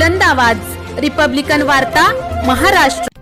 बुलंद आवाज. रिपब्लिकन वार्ता महाराष्ट्र.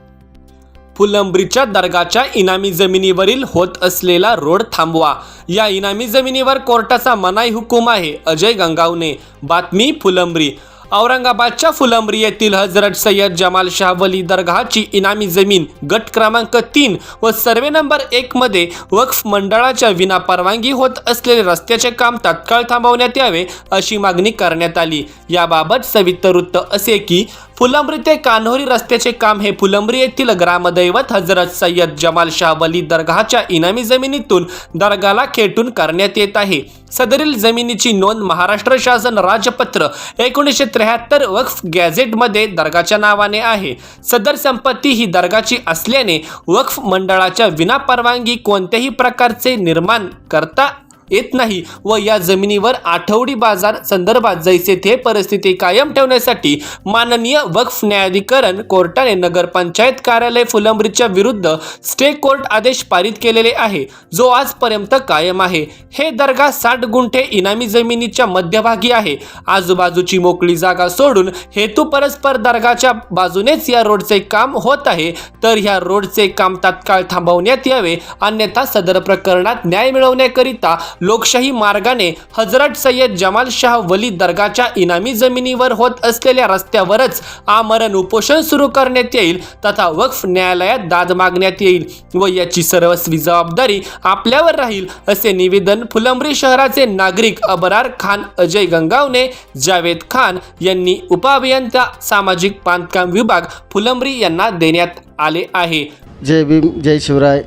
फुलंब्रीच्या दर्गाच्या इनामी जमिनीवरील होत असलेला रोड थांबवा. या इनामी जमिनीवर कोर्टाचा मनाई हुकूम आहे अजय गंगावने. बातमी फुलंब्री. औरंगाबादच्या फुलंब्री येथील हजरत सय्यद जमाल शाह वली दरगाहची इनामी जमीन गट क्रमांक तीन व सर्वे नंबर एक मध्ये वक्फ मंडळाच्या विना परवानगी होत असलेले रस्त्याचे काम तत्काळ थांबवण्यात यावे अशी मागणी करण्यात आली. याबाबत सविस्तर वृत्त असे की फुलंब्री ते कान्होरी रस्त्याचे काम हे फुलंब्री येथील ग्रामदैवत हजरत सय्यद जमाल शाह वली दर्गाच्या इनामी जमिनीतून दर्गाला खेटून करण्यात येत आहे. सदरील जमिनीची नोंद महाराष्ट्र शासन राजपत्र एकोणीसशे त्र्याहत्तर वक्फ गॅझेटमध्ये दर्गाच्या नावाने आहे. सदर संपत्ती ही दर्गाची असल्याने वक्फ मंडळाच्या विनापरवानगी कोणत्याही प्रकारचे निर्माण करता येत नाही व या जमिनीवर आठवडी बाजार संदर्भात जैसे थे परिस्थिती कायम ठेवण्यासाठी माननीय वक्फ न्यायाधिकरण कोर्टाने नगरपंचायत कार्यालय फुलंब्रीच्या विरुद्ध स्टे कोर्ट आदेश पारित केलेले आहे. जो आजपर्यंत कायम आहे. हे दर्गा साठ गुंठे इनामी जमिनीच्या मध्यभागी आहे. आजूबाजूची मोकळी जागा सोडून हेतू परस्पर दर्गाच्या बाजूनेच या रोडचे काम होत आहे. तर ह्या रोडचे काम तात्काळ थांबवण्यात यावे. अन्यथा सदर प्रकरणात न्याय मिळवण्याकरिता लोकशाही मार्गाने हजरत सय्यद जमाल शाह वली दर्गाच्या इनामी जमिनीवर होत असलेल्या रस्त्यावरच आमरण उपोषण सुरू करण्यात येईल तथा वक्फ न्यायालयात दाद मागण्यात येईल व याची सर्वस्वी जबाबदारी आपल्यावर राहील असे निवेदन फुलंब्री शहराचे नागरिक अबरार खान अजय गंगावने जावेद खान यांनी उपअभियंता सामाजिक बांधकाम विभाग फुलंब्री यांना देण्यात आले आहे. जय भीम जय शिवराय.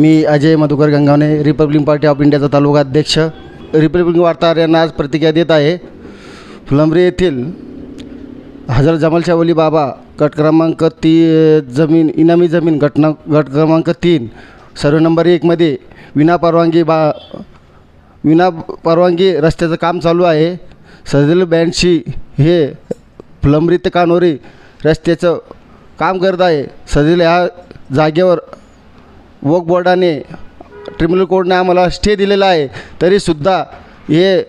मी Ajay Madhukar Gangawane Republic Party of इंडियाचा तालुका अध्यक्ष. रिपब्लिक वार्ताहर यांना आज प्रतिक्रिया देत आहे. फुलंब्री येथील हजर जमालशावली बाबा गट क्रमांक ती जमीन इनामी जमीन घटना गट क्रमांक तीन सर्व नंबर एकमध्ये विना परवानगी बा विना परवानगी रस्त्याचं काम चालू आहे. सदल ब्याऐंशी हे फुलंब्री ते कानोरी रस्त्याचं काम करत आहे. सदल ह्या जागेवर वक बोर्डाने ट्रिब्युनल कोर्टने आम्हाला स्टे दिलेला आहे तरीसुद्धा हे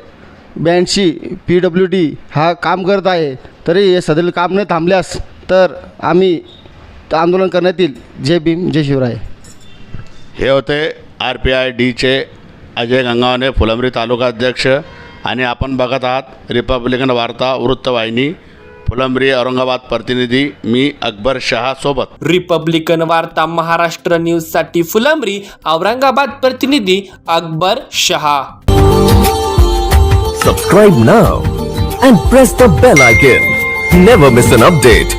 ब्याऐंशी पी डब्ल्यू डी हा काम करत आहे तरी हे सदरील काम न थांबल्यास तर आम्ही आंदोलन करण्यात येईल. जय भीम जय शिवराय. हे होते आर पी आय डीचे अजय गंगावणे फुलंब्री तालुका अध्यक्ष आणि आपण बघत आहात रिपब्लिकन वार्ता वृत्तवाहिनी. फुलंब्री औरंगाबाद प्रतिनिधी मी अकबर शहा सोबत रिपब्लिकन वार्ता महाराष्ट्र न्यूजसाठी फुलंब्री औरंगाबाद प्रतिनिधी Akbar Shah Subscribe now and press the bell icon. Never miss an update.